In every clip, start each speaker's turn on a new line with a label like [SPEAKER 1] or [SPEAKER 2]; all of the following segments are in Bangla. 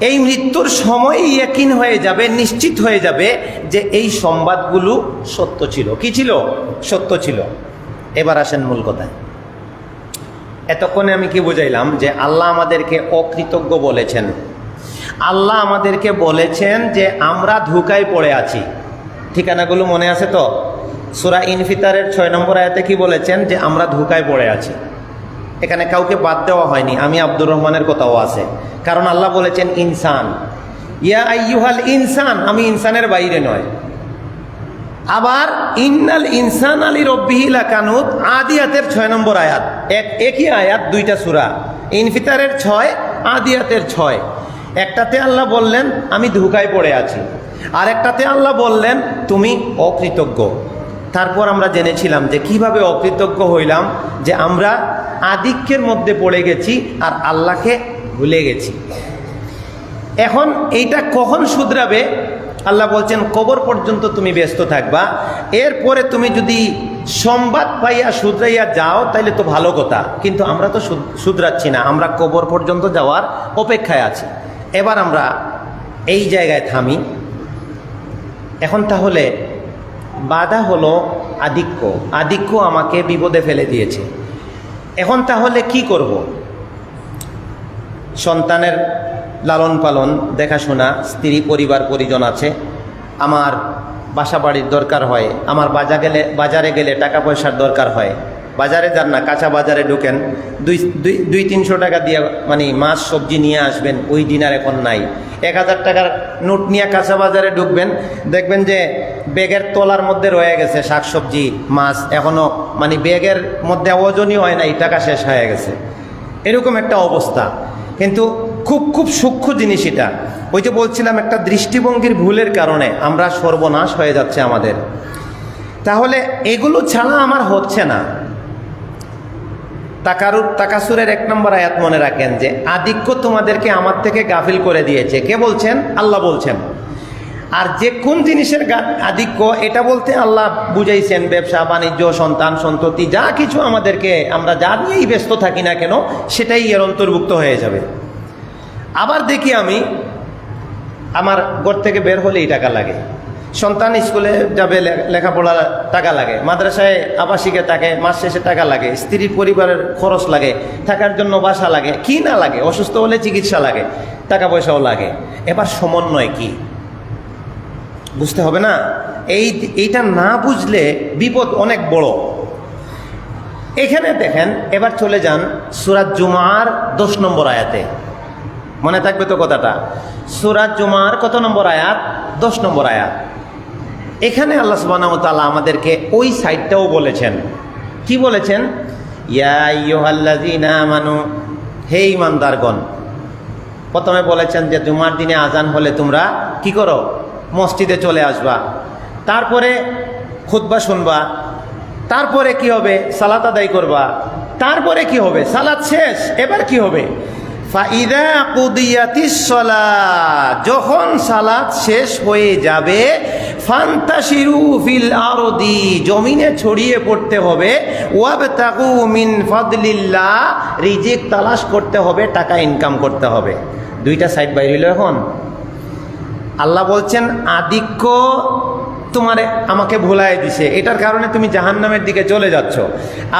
[SPEAKER 1] এই মৃত্যুর সময় ইয়াকিন হয়ে যাবে, নিশ্চিত হয়ে যাবে যে এই সংবাদগুলো সত্য ছিল। কি ছিল? সত্য ছিল। এবার আসেন মূল কথায়। এতক্ষণে আমি কি বুঝাইলাম? যে আল্লাহ আমাদেরকে অকৃতজ্ঞ বলেছেন। আল্লাহ আমাদেরকে বলেছেন যে আমরা ধোকায় পড়ে আছি। ঠিকানাগুলো মনে আছে তো? সুরা ইনফিতারের ছয় নম্বর আয়াতে কি বলেছেন? যে আমরা ধোকায় পড়ে আছি। এখানে কাউকে বাদ দেওয়া হয়নি, আমি আব্দুর রহমানের কথাও আছে। কারণ আল্লাহ বলেছেন, ইনসান। ইয়া আইয়ুহাল ইনসান, আমি ইনসানের বাইরে নয়। আবার, ইন্নাল ইনসান আলী রব্বিহিলা কানুত আদিয়াতের ছয় নম্বর আয়াত। এক, একই আয়াত, দুইটা সুরা। ইনফিতারের ছয়, আদিয়াতের ছয়। একটাতে আল্লাহ বললেন, আমি ধুকায় পড়ে আছি। আর একটাতে আল্লাহ বললেন, তুমি অকৃতজ্ঞ। তারপর আমরা জেনেছিলাম যে কীভাবে অকৃতজ্ঞ হইলাম, যে আমরা আধিক্যের মধ্যে পড়ে গেছি আর আল্লাহকে ভুলে গেছি। এখন এইটা কখন শুধরাবে? আল্লাহ বলছেন, কবর পর্যন্ত তুমি ব্যস্ত থাকবা। এরপরে তুমি যদি সংবাদ পাইয়া শুধরাইয়া যাও, তাইলে তো ভালো কথা। কিন্তু আমরা তো শুধরাচ্ছি না। আমরা কবর পর্যন্ত যাওয়ার অপেক্ষায় আছি। এবার আমরা এই জায়গায় থামি। এখন তাহলে বাধা হলো আধিক্য। আধিক্য আমাকে বিপদে ফেলে দিয়েছে। এখন তাহলে কি করব? সন্তানের লালন পালন, দেখাশোনা, স্ত্রী, পরিবার, পরিজন আছে। আমার বাসা বাড়ির দরকার হয়। আমার বাজা গেলে, বাজারে গেলে টাকা পয়সার দরকার হয়। বাজারে যান না, কাঁচা বাজারে ঢুকেন। দুই দুই দুই তিনশো টাকা দিয়ে মানে মাছ, সবজি নিয়ে আসবেন, ওই ডিনার এখন নাই। এক হাজার টাকার নোট নিয়ে কাঁচা বাজারে ঢুকবেন, দেখবেন যে ব্যাগের তলার মধ্যে রয়ে গেছে শাকসবজি, মাছ এখনও মানে ব্যাগের মধ্যে ওজনই হয় নাই, টাকা শেষ হয়ে গেছে। এরকম একটা অবস্থা। কিন্তু খুব খুব সূক্ষ্ম জিনিস এটা। ওই যে বলছিলাম, একটা দৃষ্টিভঙ্গির ভুলের কারণে আমরা সর্বনাশ হয়ে যাচ্ছে আমাদের। তাহলে এগুলো ছাড়া আমার হচ্ছে না। তাকারুর তাকাসুরের এক নম্বর আয়াত মনে রাখেন যে, আধিক্য তোমাদেরকে আমার থেকে গাফিল করে দিয়েছে। কে বলছেন? আল্লাহ বলছেন। আর যে কোন জিনিসের আধিক্য, এটা বলতে আল্লাহ বুঝাইছেন, ব্যবসা, বাণিজ্য, সন্তান, সন্ততি, যা কিছু আমাদেরকে আমরা যা নিয়েই ব্যস্ত থাকি না কেন, সেটাই এর অন্তর্ভুক্ত হয়ে যাবে। আবার দেখি আমি, আমার ঘর থেকে বের হলেই টাকা লাগে। সন্তান স্কুলে যাবে লেখাপড়া টাকা লাগে, মাদ্রাসায় আবাসিকে থাকে মাস শেষে টাকা লাগে স্ত্রীর পরিবারের খরচ লাগে, থাকার জন্য বাসা লাগে, কি না লাগে, অসুস্থ হলে চিকিৎসা লাগে, টাকা পয়সাও লাগে। এবার সমন্বয় কি? বুঝতে হবে না? এই, এইটা না বুঝলে বিপদ অনেক বড়। এখানে দেখেন, এবার চলে যান সুরাজ জুমার দশ নম্বর আয়াতে। মনে থাকবে তো কথাটা? সুরাজ জুমার কত নম্বর আয়াত? দশ নম্বর আয়াত। এখানে আল্লাহ সুবহানাহু ওয়া তাআলা আমাদেরকে ওই সাইডটাও বলেছেন। কি বলেছেন? আমানু, হে ইমানদারগণ প্রথমে বলেছেন যে জুমার দিনে আজান হলে তোমরা কি করো? মসজিদে চলে আসবা। তারপরে খুতবা শুনবা। তারপরে কি হবে? সালাত আদায় করবা। তারপরে কি হবে? সালাত শেষ। এবার কি হবে? যখন সালাত শেষ হয়ে যাবে ফান্তাশিরু আরদি, জমিনে ছড়িয়ে পড়তে হবে। ওয়াবতাগু মিন ফাদলিল্লাহ, রিজিক তালাশ করতে হবে, টাকা ইনকাম করতে হবে। দুইটা সাইড বাইরে হইল এখন। আল্লাহ বলছেন আধিক্য তোমারে আমাকে ভুলাই দিছে। এটার কারণে তুমি জাহান্নামের দিকে চলে যাচ্ছ।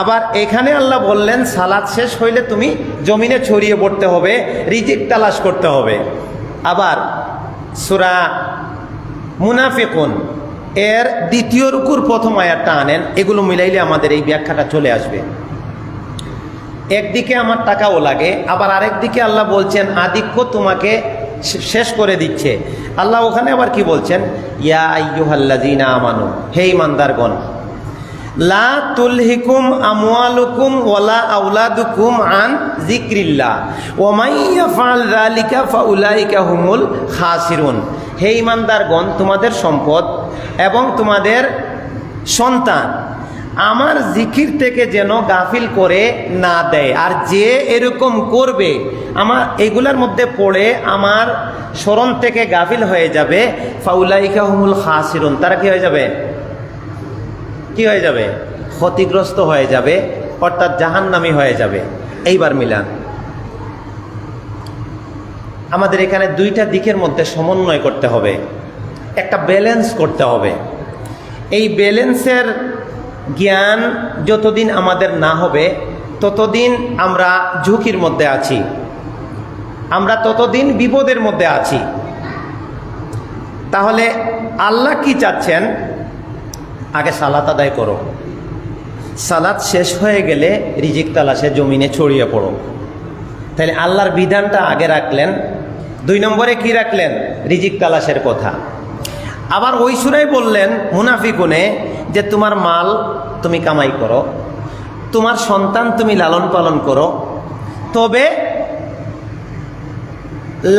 [SPEAKER 1] আবার এখানে আল্লাহ বললেন, সালাদ শেষ হইলে তুমি জমিনে ছড়িয়ে পড়তে হবে, রিজিক তালাশ করতে হবে। আবার সুরা মুনাফিকুন। এর দ্বিতীয় রুকুর প্রথম আয়াতটা আনেন, এগুলো মিলাইলে আমাদের এই ব্যাখ্যাটা চলে আসবে। একদিকে আমার টাকাও লাগে, আবার আরেক দিকে আল্লাহ বলছেন, আধিক্য তোমাকে শেষ করে দিচ্ছে। আল্লাহ ওখানে আবার কি বলছেন? ইয়া আইয়ুহাল্লাযীনা আমানু, হে ইমানদারগণ, লা তুলহিকুম আমওয়ালুকুম ওয়ালা আওলাদুকুম আন যিকরিল্লাহ, ওয়া মান ইয়াফআল যালিকা ফাউলাইকা হুমুল খাসিরুন। হে ইমানদারগণ তোমাদের সম্পদ এবং তোমাদের সন্তান, আমার জিকির থেকে যেন গাফিল করে না দেয়। আর যে এরকম করবে, আমার এগুলার মধ্যে পড়ে আমার স্মরণ থেকে গাফিল হয়ে যাবে। ফাউলাইকা হুমুল খাসিরুন। তারা কি হয়ে যাবে? কি হয়ে যাবে? ক্ষতিগ্রস্ত হয়ে যাবে, অর্থাৎ জাহান্নামি হয়ে যাবে। এইবার মিলান। আমাদের এখানে দুইটা দিকের মধ্যে সমন্বয় করতে হবে। একটা ব্যালেন্স করতে হবে। এই ব্যালেন্সের জ্ঞান যতদিন আমাদের না হবে, ততদিন আমরা ঝুঁকির মধ্যে আছি। আমরা ততদিন বিপদের মধ্যে আছি। তাহলে আল্লাহ কি চাচ্ছেন? আগে সালাত আদায় করো। সালাত শেষ হয়ে গেলে রিজিক তালাশে জমিনে ছড়িয়ে পড়ো। তাহলে আল্লাহর বিধানটা আগে রাখলেন দুই নম্বরে কি রাখলেন? রিজিক তালাশের কথা। আবার ওই সুরাই বললেন, মুনাফিকুনে, যে তোমার মাল তুমি কামাই করো, তোমার সন্তান তুমি লালন পালন করো, তবে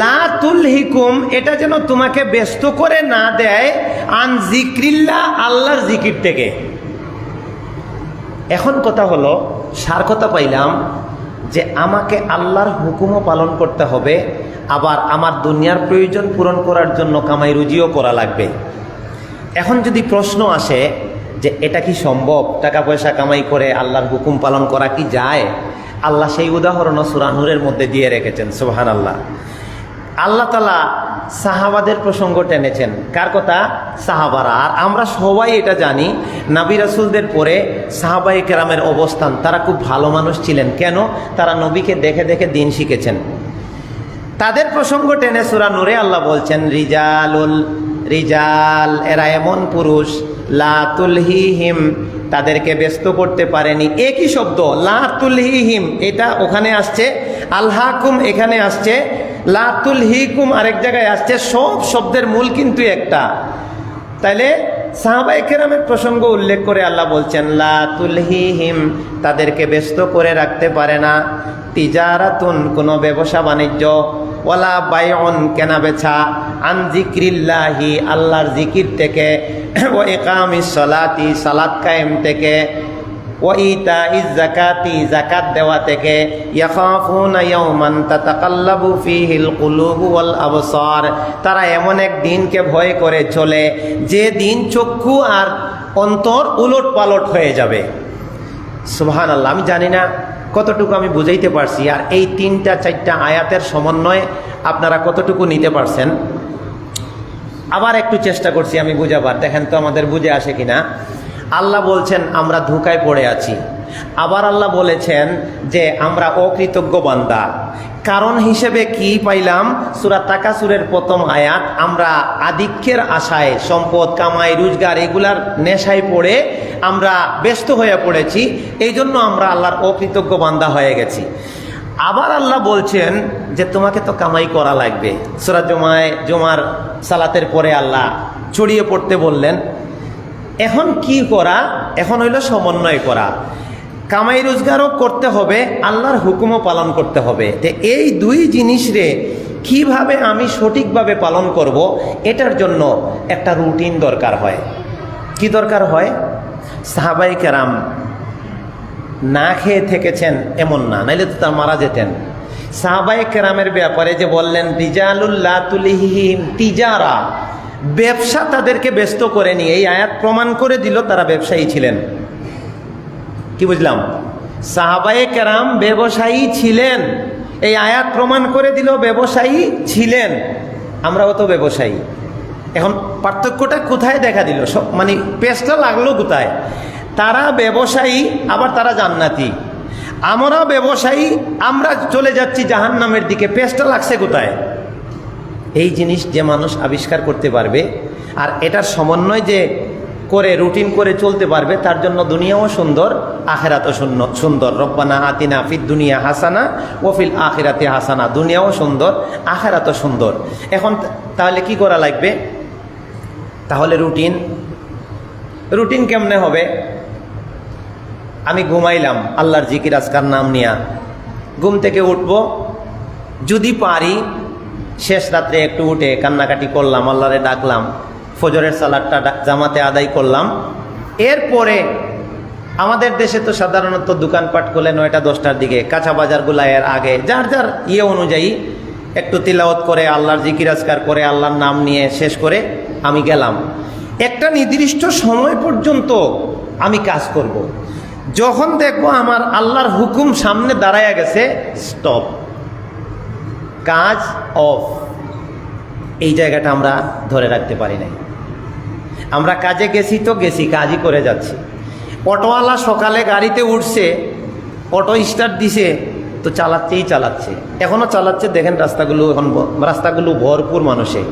[SPEAKER 1] লা তুলহিকুম, এটা যেন তোমাকে ব্যস্ত করে না দেয়, আন জিক্রিল্লা, আল্লাহর জিকির থেকে। এখন কথা হলো, সার কথা পাইলাম যে আমাকে আল্লাহর হুকুমও পালন করতে হবে আবার আমার দুনিয়ার প্রয়োজন পূরণ করার জন্য কামাই রুজিও করা লাগবে। এখন যদি প্রশ্ন আসে যে এটা কি সম্ভব? টাকা পয়সা কামাই করে আল্লাহর হুকুম পালন করা কি যায়? আল্লাহ সেই উদাহরণও সুরানুরের মধ্যে দিয়ে রেখেছেন সোহান আল্লাহ আল্লাহ তালা সাহাবাদের প্রসঙ্গ টেনেছেন। কার কথা? সাহাবারা। আর আমরা সবাই এটা জানি, নাবি রাসুলদের পরে সাহাবাই কেরামের অবস্থান, তারা খুব ভালো মানুষ ছিলেন। কেন? তারা নবীকে দেখে দেখে দিন শিখেছেন। তাদের প্রসঙ্গ টেনে সুরা নূরে আল্লাহ বলছেন, রিজালুল, রিজাল, এরা এমন পুরুষ লাতুলহি হিম তাদেরকে ব্যস্ত করতে পারেনি। একই শব্দ লাতুলহি হিম এটা ওখানে আসছে আল্লাহকুম এখানে আসছে লাতুল হিকুম আরেক জায়গায় আসছে। সব শব্দের মূল কিন্তু একটা। তাইলে সাহাবাই কেরামের প্রসঙ্গ উল্লেখ করে আল্লাহ বলছেন লাতুল হিম তাদেরকে ব্যস্ত করে রাখতে পারে না। তিজারাতুন, কোনো ব্যবসা বাণিজ্য ওলা বায়ন কেনা বেচা আন জিক্রিল্লাহি, আল্লাহর জিকির থেকে। ও একামিস সলাতি, সালাত কায়েম থেকে। ওয়াইতা ইজ জাকাতি জাকাত দেওয়া থেকে। ইয়াখাফুনা ইয়াওমান তাতাকাল্লাবু ফিহিল কুলুবু ওয়াল আবসার। তারা এমন এক দিনকে ভয় করে চলে, যে দিন চক্ষু আর অন্তর উলট পালট হয়ে যাবে। সুবহানাল্লাহ, আমি জানি না কতটুকু আমি বুঝাইতে পারছি আর এই তিনটা চারটা আয়াতের সমন্বয়ে আপনারা কতটুকু নিতে পারছেন? আবার একটু চেষ্টা করছি আমি বুঝাবার। দেখেন তো আমাদের বুঝে আসে কিনা? আল্লাহ বলছেন, আমরা ধোকায় পড়ে আছি। আবার আল্লাহ বলেছেন যে, আমরা অকৃতজ্ঞ বান্দা। কারণ হিসেবে কি পাইলাম? সুরা তাকাসুরের প্রথম আয়াত, আমরা আধিক্যের আশায় সম্পদ, কামাই, রোজগার এগুলার নেশায় পড়ে আমরা ব্যস্ত হয়ে পড়েছি এই জন্য আমরা আল্লাহর অকৃতজ্ঞ বান্দা হয়ে গেছি। আবার আল্লাহ বলছেন যে তোমাকে তো কামাই করা লাগবে। সুরা জমায়, জমার সালাতের পরে আল্লাহ ছড়িয়ে পড়তে বললেন, এখন কি করা? এখন হইল সমন্বয় করা। কামাই রোজগারও করতে হবে, আল্লাহর হুকুমও পালন করতে হবে। তো এই দুই জিনিস রে কীভাবে আমি সঠিকভাবে পালন করব, এটার জন্য একটা রুটিন দরকার হয়। কি দরকার হয়? সাহাবাই কেরাম না খেয়ে থেকেছেন এমন না, নাইলে তো তার মারা যেতেন। সাহাবাই কেরামের ব্যাপারে যে বললেন রিজালুল্লাহ তুলিহিম তিজারা। ব্যবসা তাদেরকে ব্যস্ত করেনি, এই আয়াত প্রমাণ করে দিল তারা ব্যবসায়ী ছিলেন। কি বুঝলাম? সাহাবায়ে কেরাম ব্যবসায়ী ছিলেন। এই আয়াত প্রমাণ করে দিল ব্যবসায়ী ছিলেন। আমরাও তো ব্যবসায়ী। এখন পার্থক্যটা কোথায় দেখা দিল? সব মানে পেস্টটা লাগল কোথায়? তারা ব্যবসায়ী, আবার তারা জান্নাতি। আমরা ব্যবসায়ী, আমরা চলে যাচ্ছি জাহান্নামের দিকে। পেস্টটা লাগছে কোথায়? এই জিনিস যে মানুষ আবিষ্কার করতে পারবে, আর এটার সমন্বয় যে করে, রুটিন করে চলতে পারবে, তার জন্য দুনিয়াও সুন্দর। আখেরাতও শূন্য, সুন্দর। রব্বানা আতিনা ফিদ দুনিয়া হাসানা ওফিল আখেরাতে হাসানা। দুনিয়াও সুন্দর, আখেরাতও সুন্দর। এখন তাহলে কি করা লাগবে? তাহলে রুটিন। রুটিন কেমনে হবে? আমি ঘুমাইলাম, আল্লাহর জিকির আজকার নাম নিয়া। ঘুম থেকে উঠবো, যদি পারি, শেষ রাত্রে একটু উঠে কান্নাকাটি করলাম, আল্লাহরে ডাকলাম, ফজরের সালাদটা জামাতে আদায় করলাম। এরপরে আমাদের দেশে তো সাধারণত দোকানপাট করলে নয়টা, দশটার দিকে। কাঁচা বাজারগুলা এর আগে যার যার ইয়ে অনুযায়ী একটু তিলাওয়াত করে, আল্লাহর জিকির আজকার করে, আল্লাহর নাম নিয়ে শেষ করে আমি গেলাম। একটা নির্দিষ্ট সময় পর্যন্ত আমি কাজ করব। যখন দেখব আমার আল্লাহর হুকুম সামনে দাঁড়ায়া গেছে স্টপ কাজ অফ এই জায়গাটা আমরা ধরে রাখতে পারি নাই। আমরা কাজে গেছি তো গেছি, কাজই করে যাচ্ছি। অটোওয়ালা সকালে গাড়িতে উঠছে, অটো স্টার্ট দিছে, তো চালাচ্ছেই চালাচ্ছে। এখনও চালাচ্ছে, দেখেন রাস্তাগুলো এখন রাস্তাগুলো ভরপুর মানুষে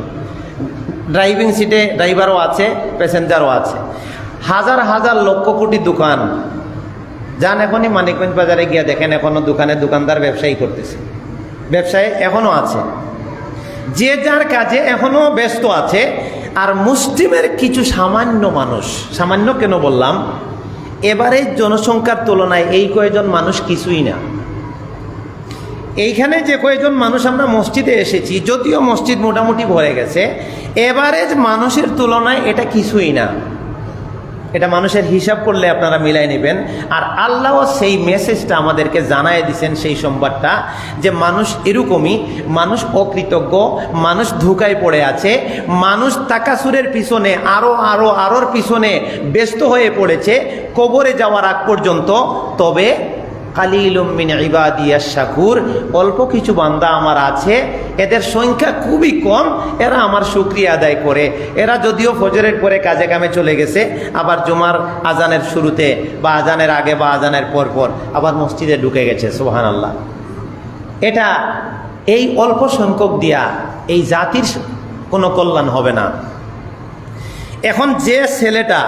[SPEAKER 1] ড্রাইভিং সিটে ড্রাইভারও আছে প্যাসেঞ্জারও আছে। হাজার হাজার লক্ষ কোটি দোকান। যান এখনই মানিকগঞ্জ বাজারে গিয়ে দেখেন এখনও দোকানে দোকানদার ব্যবসায়ী করতেছে। ব্যবসায় এখনও আছে। যে যার কাজে এখনও ব্যস্ত আছে, আর মুসলিমের কিছু সামান্য মানুষ, সামান্য কেন বললাম? এবারে জনসংখ্যার তুলনায় এই কয়েকজন মানুষ কিছুই না। এইখানে যে কয়েকজন মানুষ আমরা মসজিদে এসেছি, যদিও মসজিদ মোটামুটি ভরে গেছে এভারেজ মানুষের তুলনায় এটা কিছুই না। এটা মানুষের হিসাব করলে আপনারা মিলাই নেবেন। আর আল্লাহ সেই মেসেজটা আমাদেরকে জানায় দিছেন সেই সোমবারটা যে মানুষ এরকমই, মানুষ অকৃতজ্ঞ, মানুষ ধোকায় পড়ে আছে, মানুষ তাকাসুরের পিছনে আরও আরও আরোর পিছনে ব্যস্ত হয়ে পড়েছে, কবরে যাওয়ার আগ পর্যন্ত। তবে কালিলুমিন ইবাদিয়া শাকুর অল্প কিছু বান্দা আমার আছে এদের সংখ্যা খুবই কম, এরা আমার শুক্রিয়া আদায় করে। এরা যদিও ফজরের পরে কাজে কামে চলে গেছে, আবার জুমার আজানের শুরুতে বা আজানের আগে বা আজানের পর পর আবার মসজিদে ঢুকে গেছে সোহান আল্লাহ এটা এই অল্প সংখ্যক দিয়া এই জাতির কোনো কল্যাণ হবে না। এখন যে ছেলেটা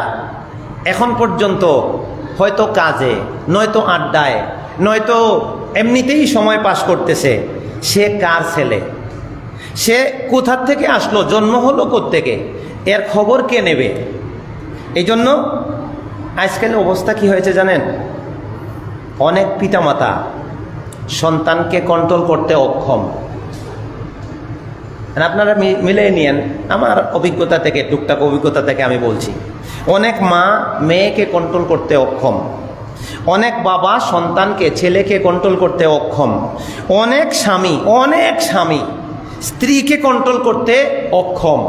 [SPEAKER 1] এখন পর্যন্ত হয়তো কাজে, নয়তো আড্ডায়, নয়তো এমনিতেই সময় পাস করতেছে, সে কার ছেলে? সে কোথার থেকে আসলো? জন্ম হলো থেকে এর খবর কে নেবে? এই জন্য আজকাল অবস্থা কি হয়েছে জানেন? অনেক পিতামাতা সন্তানকে কন্ট্রোল করতে অক্ষম। আপনারা মি- মিলিয়ে নিয়েন, আমার অভিজ্ঞতা থেকে, টুকটাক অভিজ্ঞতা থেকে আমি বলছি। অনেক মা মেয়েকে কন্ট্রোল করতে অক্ষম। অনেক বাবা সন্তানকে, ছেলেকে কন্ট্রোল করতে অক্ষম। অনেক স্বামী অনেক স্বামী স্ত্রীকে কন্ট্রোল করতে অক্ষম।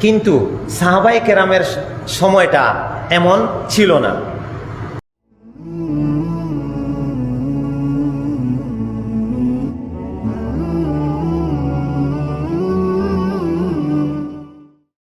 [SPEAKER 1] কিন্তু সাহাবাই কেরামের সময়টা এমন ছিল না।